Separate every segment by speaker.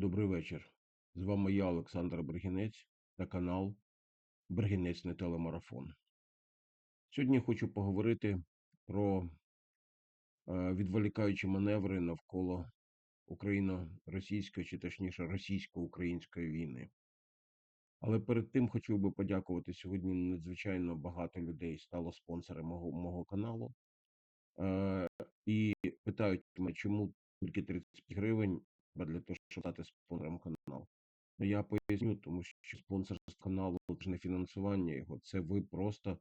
Speaker 1: Добрий вечір. З вами я, Олександр Бригінець, та канал Бригінець не телемарафон. Сьогодні хочу поговорити про е, відволікаючі маневри навколо україно-російської, чи точніше російсько-української війни. Але перед тим хотів би подякувати сьогодні. Надзвичайно багато людей стало спонсорами мого, мого каналу. Е, і питають мене, чому тільки 35 гривень для того, щоб стати спонсором каналу. Я поясню, тому що спонсорство каналу це не фінансування його, це ви просто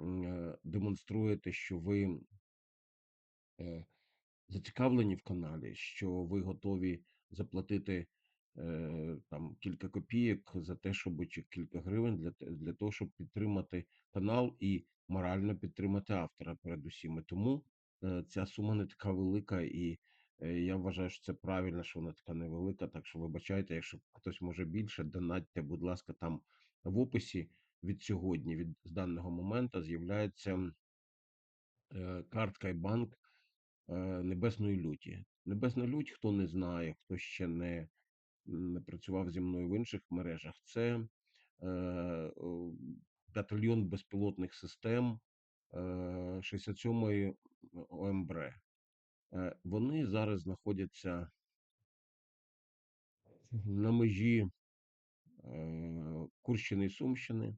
Speaker 1: е, демонструєте, що ви е, зацікавлені в каналі, що ви готові заплатити е, там кілька копійок за те, щоб чи кілька гривень для, для того, щоб підтримати канал і морально підтримати автора передусім. І тому е, ця сума не така велика, і я вважаю, що це правильно, що вона така невелика. Так що вибачайте, якщо хтось може більше, донатьте, будь ласка, там в описі від сьогодні, від з даного моменту, з'являється е, картка і банк е, Небесної люті. Небесна лють, хто не знає, хто ще не, не працював зі мною в інших мережах, це е, о, батальйон безпілотних систем е, 67-ї ОМБР. Е, Вони зараз знаходяться на межі е, Курщини і Сумщини,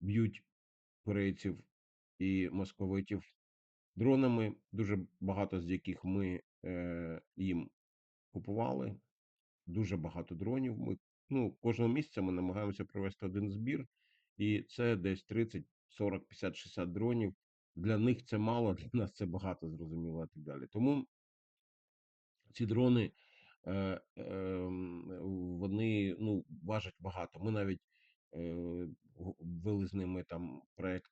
Speaker 1: б'ють корейців і московитів дронами, дуже багато з яких ми е, їм купували. Дуже багато дронів. Ми ну, кожного місяця ми намагаємося провести один збір, і це десь 30, 40, 50, 60 дронів. Для них це мало, для нас це багато, зрозуміло, і так далі. Тому ці дрони е, ем, вони ну, важать багато. Ми навіть е, ввели з ними там проект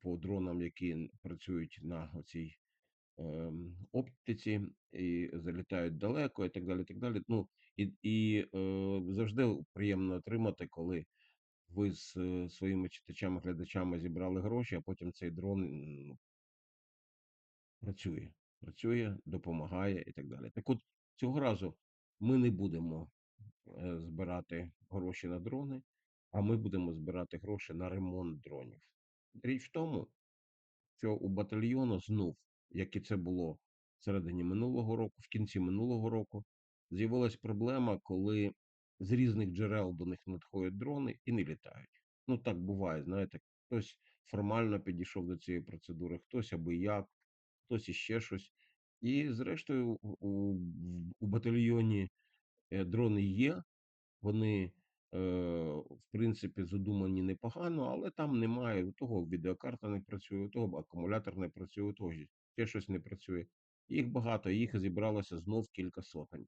Speaker 1: по дронам, які працюють на оцій ем, оптиці і залітають далеко, і так далі. І так далі. Ну, і, і е, завжди приємно отримати, коли ви з е, своїми читачами, глядачами зібрали гроші, а потім цей дрон працює, працює, допомагає і так далі. Так от цього разу ми не будемо е, збирати гроші на дрони, а ми будемо збирати гроші на ремонт дронів. Річ в тому, що у батальйону знов, як і це було в середині минулого року, в кінці минулого року, з'явилась проблема, коли з різних джерел до них надходять дрони і не літають. Ну так буває, знаєте, хтось формально підійшов до цієї процедури, хтось аби як, хтось іще щось. І зрештою, у, у, батальйоні е, дрони є, вони, е, в принципі, задумані непогано, але там немає того відеокарта не працює, у того акумулятор не працює, того ще щось не працює. Їх багато, їх зібралося знов кілька сотень.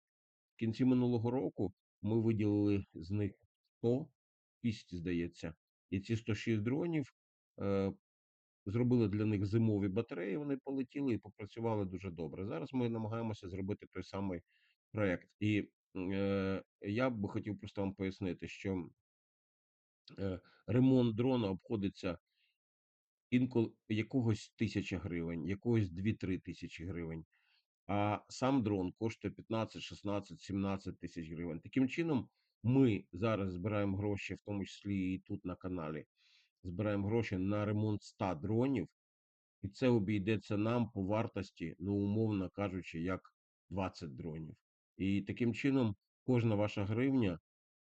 Speaker 1: В кінці минулого року ми виділили з них 100, 200, здається, і ці 106 дронів е, зробили для них зимові батареї, вони полетіли і попрацювали дуже добре. Зараз ми намагаємося зробити той самий проект. І е, я б хотів просто вам пояснити, що е, ремонт дрона обходиться інколи якогось тисяча гривень, якогось 2-3 тисячі гривень. А сам дрон коштує 15, 16, 17 тисяч гривень. Таким чином, ми зараз збираємо гроші, в тому числі і тут на каналі, збираємо гроші на ремонт 100 дронів, і це обійдеться нам по вартості, ну, умовно кажучи, як 20 дронів. І таким чином кожна ваша гривня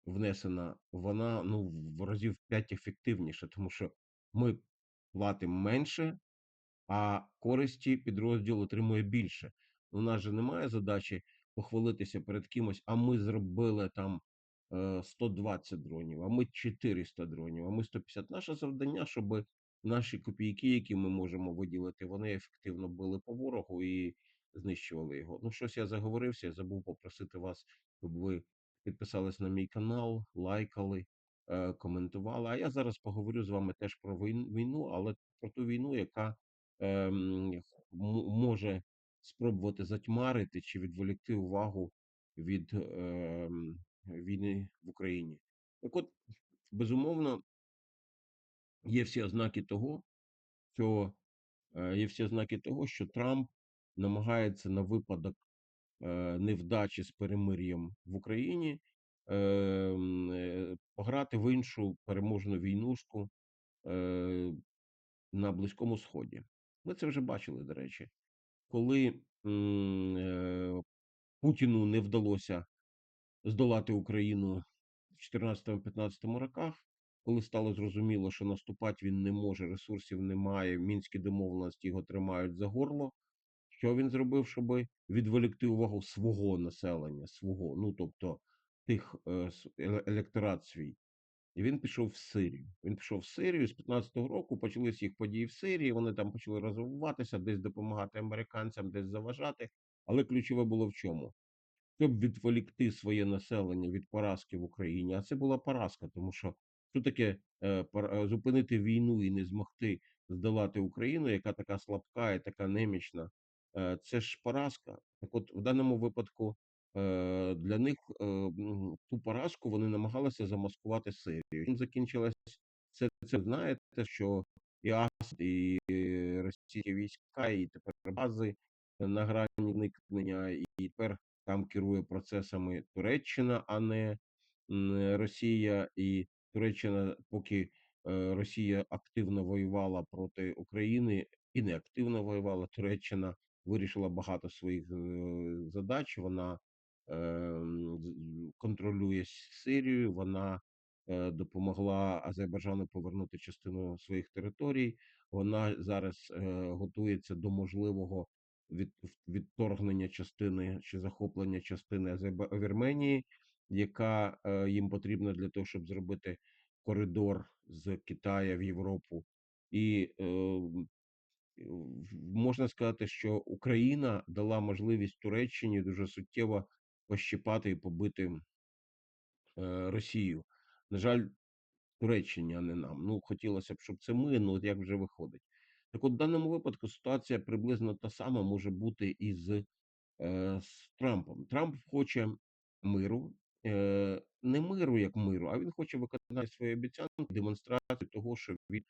Speaker 1: внесена, вона ну, в разів 5 ефективніша, тому що ми платимо менше, а користі підрозділ отримує більше. У нас же немає задачі похвалитися перед кимось, а ми зробили там е, 120 дронів, а ми 400 дронів, а ми 150. Наше завдання, щоб наші копійки, які ми можемо виділити, вони ефективно били по ворогу і знищували його. Ну, щось я заговорився, я забув попросити вас, щоб ви підписались на мій канал, лайкали, е, коментували. А я зараз поговорю з вами теж про війн- війну, але про ту війну, яка ем, може спробувати затьмарити чи відволікти увагу від ем, війни в Україні. Так от, безумовно, є всі ознаки того, що е, є всі ознаки того, що Трамп намагається на випадок е, невдачі з перемир'ям в Україні, ем, е, пограти в іншу переможну війнушку е, на Близькому Сході. Ми це вже бачили, до речі, коли е, Путіну не вдалося здолати Україну в 14-15 роках, коли стало зрозуміло, що наступати він не може, ресурсів немає, мінські домовленості його тримають за горло. Що він зробив, щоб відволікти увагу свого населення, свого, ну тобто тих е, електорат свій. І він пішов в Сирію. Він пішов в Сирію з 15-го року. Почались їх події в Сирії. Вони там почали розвиватися, десь допомагати американцям, десь заважати. Але ключове було в чому? щоб відволікти своє населення від поразки в Україні. А це була поразка, тому що що таке е, е, зупинити війну і не змогти здолати Україну, яка така слабка і така немічна. Е, це ж поразка. Так, от в даному випадку для них е, ту поразку вони намагалися замаскувати Сирію. Чим закінчилось це, це знаєте, що і Асад, і е, російські війська, і тепер бази на грані зникнення, і тепер там керує процесами Туреччина, а не Росія. І Туреччина, поки е, Росія активно воювала проти України і не активно воювала, Туреччина вирішила багато своїх е, задач. Вона е, контролює Сирію, вона е, допомогла Азербайджану повернути частину своїх територій. Вона зараз е, готується до можливого від відторгнення частини чи захоплення частини Вірменії, яка е, їм потрібна для того, щоб зробити коридор з Китаю в Європу. І е, можна сказати, що Україна дала можливість Туреччині дуже суттєво пощипати і побити е, Росію. На жаль, Туреччині, а не нам. Ну, хотілося б, щоб це ми, ну як вже виходить. Так от в даному випадку ситуація приблизно та сама може бути і з, е, з Трампом. Трамп хоче миру, е, не миру як миру, а він хоче виконати свої обіцянки, демонстрацію того, що він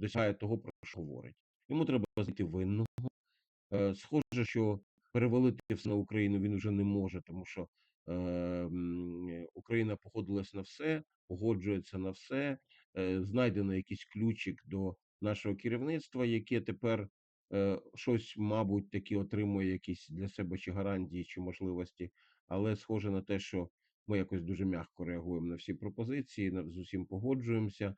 Speaker 1: досягає того, про що говорить. Йому треба знайти винну. Е, Схоже, що перевалити все на Україну він вже не може, тому що е, Україна погодилась на все, погоджується на все. Е, знайдено якийсь ключик до нашого керівництва, яке тепер е, щось, мабуть, таки отримує якісь для себе чи гарантії, чи можливості, але схоже на те, що ми якось дуже м'яко реагуємо на всі пропозиції, з усім погоджуємося.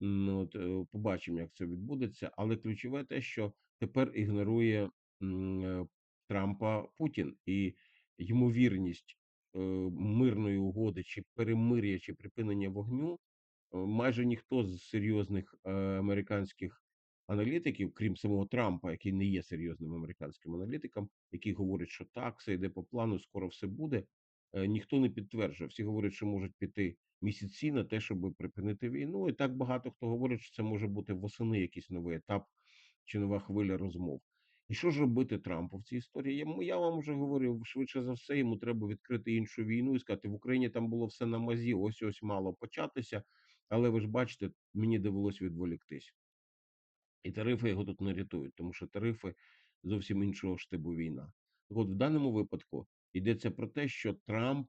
Speaker 1: Ну, от, е, побачимо, як це відбудеться. Але ключове те, що тепер ігнорує е, Трампа Путін і ймовірність е, мирної угоди чи перемир'я, чи припинення вогню Е, майже ніхто з серйозних е, американських аналітиків, крім самого Трампа, який не є серйозним американським аналітиком, який говорить, що так, все йде по плану, скоро все буде. е, Ніхто не підтверджує. Всі говорять, що можуть піти місяці на те, щоб припинити війну. І так багато хто говорить, що це може бути восени якийсь новий етап чи нова хвиля розмов. І що ж робити Трампу в цій історії? Я, я вам вже говорив, швидше за все, йому треба відкрити іншу війну і сказати, в Україні там було все на мазі, ось ось мало початися. Але ви ж бачите, мені довелось відволіктись. І тарифи його тут не рятують, тому що тарифи зовсім іншого штибу війна. Так от в даному випадку йдеться про те, що Трамп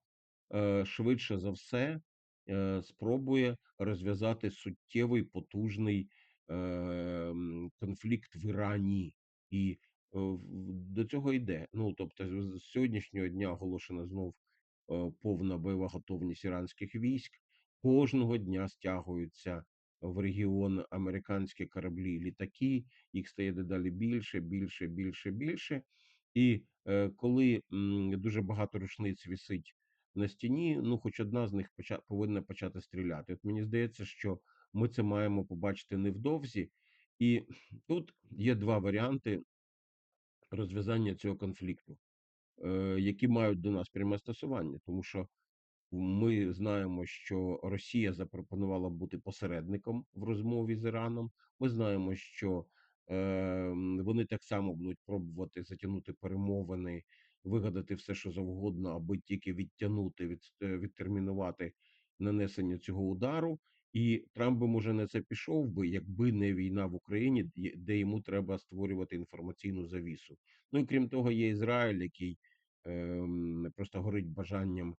Speaker 1: е, швидше за все е, спробує розв'язати суттєвий потужний е, конфлікт в Ірані. І е, до цього йде. Ну тобто, з сьогоднішнього дня оголошена знов е, повна бойова готовність іранських військ. Кожного дня стягуються в регіон американські кораблі, літаки. Їх стає дедалі більше, більше, більше, більше. І е, коли дуже багато рушниць висить на стіні, ну хоч одна з них повинна почати стріляти. От мені здається, що ми це маємо побачити невдовзі. І тут є два варіанти розв'язання цього конфлікту, е, які мають до нас пряме стосування, тому що ми знаємо, що Росія запропонувала бути посередником в розмові з Іраном. Ми знаємо, що е, вони так само будуть пробувати затягнути перемовини, вигадати все, що завгодно, аби тільки відтягнути, від, е, відтермінувати нанесення цього удару. І Трамп би може на це пішов би, якби не війна в Україні, де йому треба створювати інформаційну завісу. Ну і крім того, є Ізраїль, який ем, просто горить бажанням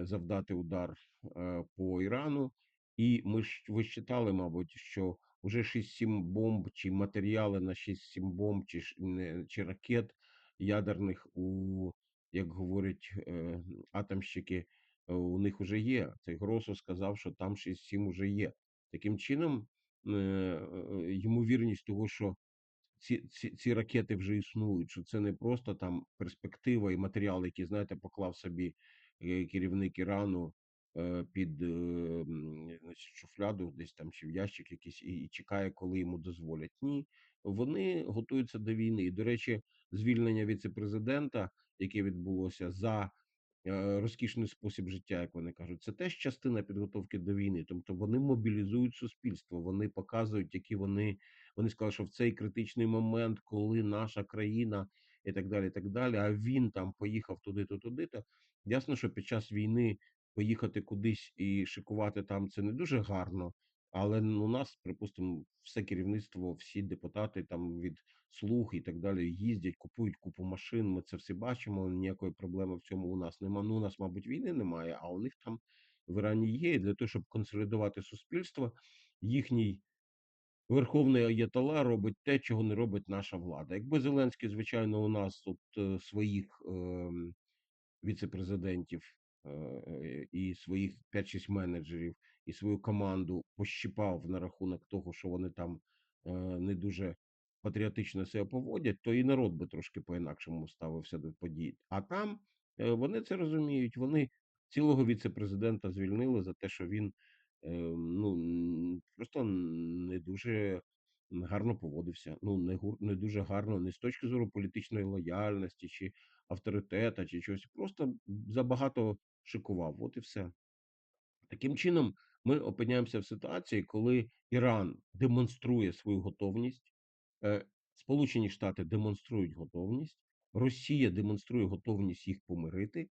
Speaker 1: завдати удар е, по Ірану. І ми ж ви ж мабуть, що вже 6-7 бомб чи матеріали на 6-7 бомб, чи, чи ракет ядерних у, як говорять е, атомщики, у них вже є. Цей Гросу сказав, що там 6-7 вже є. Таким чином, е, е, ймовірність того, що ці, ці, ці ракети вже існують, що це не просто там перспектива і матеріал, який, знаєте, поклав собі е, керівник Ірану е, під е, значить, шуфляду, десь там чи в ящик якийсь, і, і чекає, коли йому дозволять. Ні, вони готуються до війни. І, до речі, звільнення віце-президента, яке відбулося за е, розкішний спосіб життя, як вони кажуть, це теж частина підготовки до війни. Тобто вони мобілізують суспільство, вони показують, які вони. Вони сказали, що в цей критичний момент, коли наша країна і так далі, і так далі, а він там поїхав туди-то, туди-то. Ясно, що під час війни поїхати кудись і шикувати там це не дуже гарно. Але у нас, припустимо, все керівництво, всі депутати там від слуг і так далі їздять, купують купу машин. Ми це всі бачимо. Ніякої проблеми в цьому у нас немає. Ну, у нас, мабуть, війни немає, а у них там в Ірані є. Для того, щоб консолідувати суспільство, їхній Верховний Аятола робить те, чого не робить наша влада. Якби Зеленський, звичайно, у нас тут е, своїх ем, віце-президентів е, е, і своїх 5-6 менеджерів, і свою команду пощипав на рахунок того, що вони там е, не дуже патріотично себе поводять, то і народ би трошки по-інакшому ставився до подій. А там е, вони це розуміють. Вони цілого віце-президента звільнили за те, що він е, ну просто не дуже гарно поводився. Ну не гур не дуже гарно, не з точки зору політичної лояльності чи авторитета, чи чогось. Просто забагато шикував. От і все. Таким чином, ми опиняємося в ситуації, коли Іран демонструє свою готовність, е, Сполучені Штати демонструють готовність, Росія демонструє готовність їх помирити,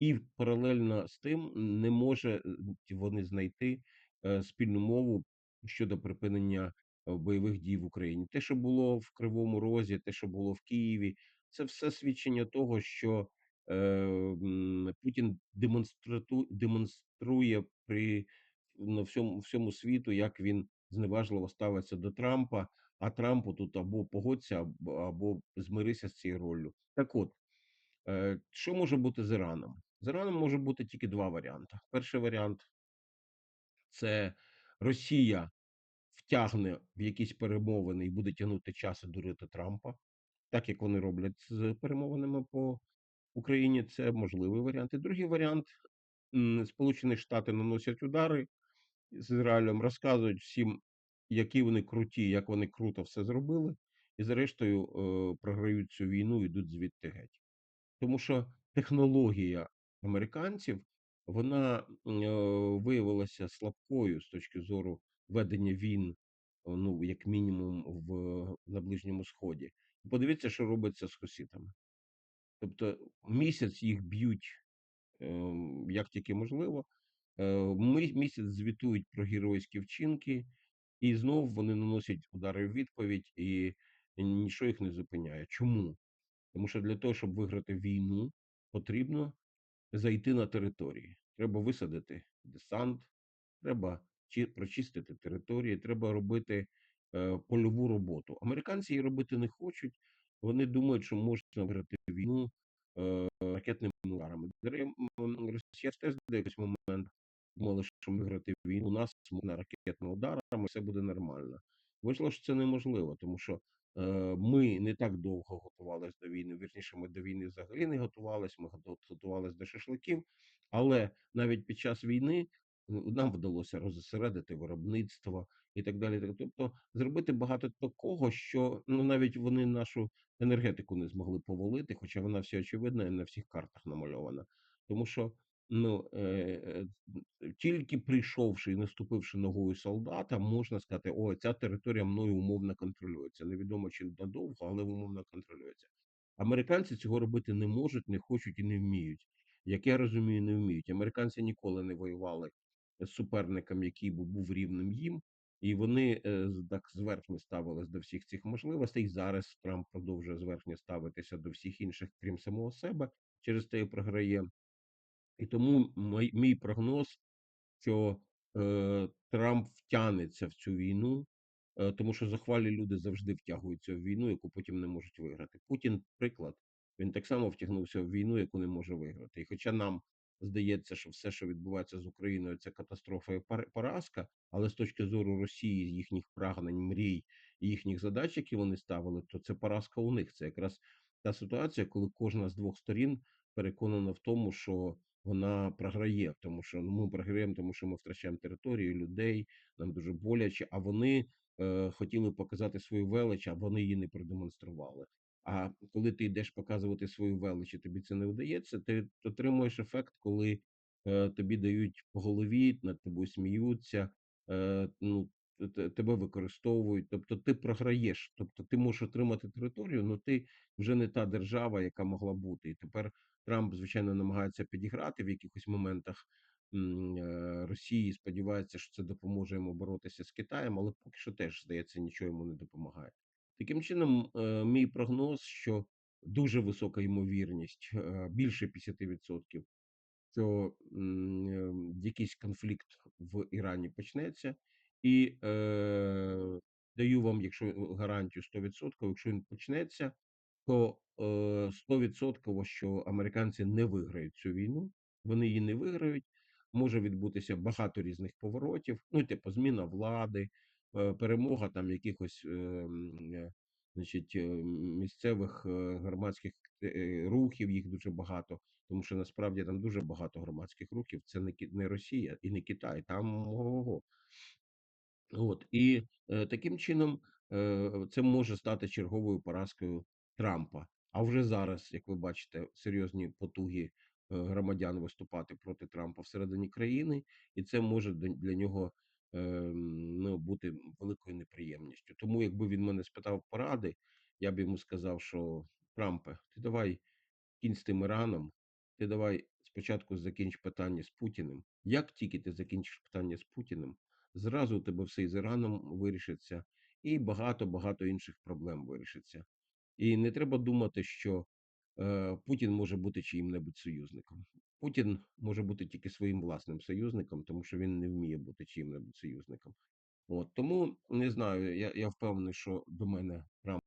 Speaker 1: і паралельно з тим не може вони знайти е, спільну мову щодо припинення е, бойових дій в Україні. Те, що було в Кривому Розі, те, що було в Києві, це все свідчення того, що Путін демонструє при на всьому всьому світу, як він зневажливо ставиться до Трампа. А Трампу тут або погодься, або, або змирися з цією роллю. Так от, е, що може бути з Іраном? З Іраном може бути тільки два варіанти. Перший варіант це Росія втягне в якісь перемовини і буде тягнути час і дурити Трампа, так як вони роблять з перемовинами по Україні. Це можливий варіант. І другий варіант Сполучені Штати наносять удари з Ізраїлем, розказують всім, які вони круті, як вони круто все зробили, і зрештою е, програють цю війну і йдуть звідти геть. Тому що технологія американців вона е, виявилася слабкою з точки зору ведення війн, ну як мінімум, в на Ближньому Сході. Подивіться, що робиться з хуситами. Тобто місяць їх б'ють ем, як тільки можливо. Е, місяць звітують про геройські вчинки, і знов вони наносять удари в відповідь, і нічого їх не зупиняє. Чому? Тому що для того, щоб виграти війну, потрібно зайти на території. Треба висадити десант, треба чи- прочистити території, треба робити е, польову роботу. Американці її робити не хочуть. Вони думають, що можна виграти війну е, ракетними ударами. Росія теж до момент що виграти війну нас можна ракетними ударами, все буде нормально. Вийшло, що це неможливо, тому що е, ми не так довго готувалися до війни. Вірніше, ми до війни взагалі не готувалися. Ми готувалися до шашликів, але навіть під час війни ну, нам вдалося розосередити виробництво і так далі. Тобто зробити багато такого, що ну навіть вони нашу енергетику не змогли повалити, хоча вона всі очевидна і на всіх картах намальована. Тому що ну е, е, тільки прийшовши і наступивши ногою солдата, можна сказати, о, ця територія мною умовно контролюється. Невідомо чи надовго, але умовно контролюється. Американці цього робити не можуть, не хочуть і не вміють. Як я розумію, не вміють. Американці ніколи не воювали з суперником, який би був рівним їм, і вони е, так зверхньо ставились до всіх цих можливостей. І зараз Трамп продовжує зверхньо ставитися до всіх інших, крім самого себе. через те і програє. І тому мій, мій прогноз, що е, Трамп втягнеться в цю війну, е, тому що захвалі люди завжди втягуються в війну, яку потім не можуть виграти. Путін, приклад, він так само втягнувся в війну, яку не може виграти. І хоча нам здається, що все, що відбувається з Україною, це катастрофа і поразка, але з точки зору Росії, їхніх прагнень, мрій і їхніх задач, які вони ставили, то це поразка у них. Це якраз та ситуація, коли кожна з двох сторін переконана в тому, що вона програє, тому що ну, ми програємо, тому що ми втрачаємо територію, людей, нам дуже боляче. А вони е, хотіли показати свою велич, а вони її не продемонстрували. А коли ти йдеш показувати свою велич, і тобі це не вдається, ти отримуєш ефект, коли е, тобі дають по голові, над тобою сміються, е, ну, тебе використовують. Тобто ти програєш. Тобто ти можеш отримати територію, але ти вже не та держава, яка могла бути. І тепер Трамп, звичайно, намагається підіграти в якихось моментах е, Росії. Сподівається, що це допоможе йому боротися з Китаєм, але поки що теж здається, нічого йому не допомагає. Таким чином, е, мій прогноз, що дуже висока ймовірність, е, більше 50%, що якийсь конфлікт в Ірані почнеться, і е, даю вам, якщо гарантію 100%, якщо він почнеться, то е, 100% що американці не виграють цю війну, вони її не виграють. Може відбутися багато різних поворотів, ну, типу, зміна влади, е, перемога там якихось е, значить, місцевих громадських рухів, їх дуже багато, тому що насправді там дуже багато громадських рухів. Це не Росія і не Китай, там ого. От і таким чином це може стати черговою поразкою Трампа. А вже зараз, як ви бачите, серйозні потуги е, громадян виступати проти Трампа всередині країни, і це може для нього е, ну, бути великою неприємністю. Тому, якби він мене спитав поради, я б йому сказав, що Трампе, ти давай кінь з тим Іраном, ти давай спочатку закінч питання з Путіним. Як тільки ти закінчиш питання з Путіним, зразу у тебе все з Іраном вирішиться, і багато-багато інших проблем вирішиться. І не треба думати, що е, Путін може бути чиїм-небудь союзником. Путін може бути тільки своїм власним союзником, тому що він не вміє бути чиїм-небудь союзником. От тому не знаю. Я, я впевнений, що до мене Трамп